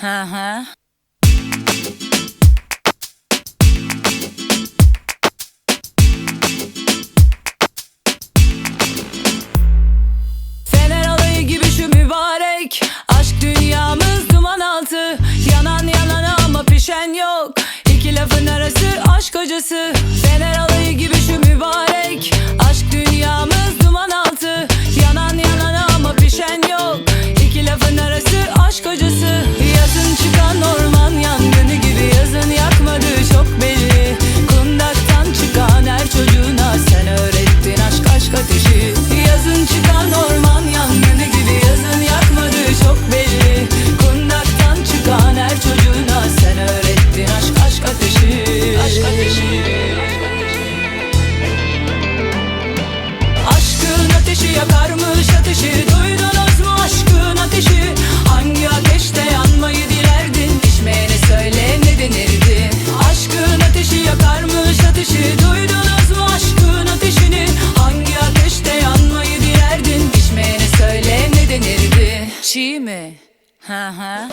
Hı hı. Fener alayı gibi şu mübarek. Aşk dünyamız duman altı. Yanan yanana ama pişen yok. İki lafın arası aşk hocası yakarmış ateşi. Duydunuz mu aşkın ateşi? Hangi ateşte yanmayı dilerdin? İçmeyene söyle ne denirdi? Aşkın ateşi yakarmış ateşi. Duydunuz mu aşkın ateşini? Hangi ateşte yanmayı dilerdin? İçmeyene söyle ne denirdi? Çiğ mi? Hı hı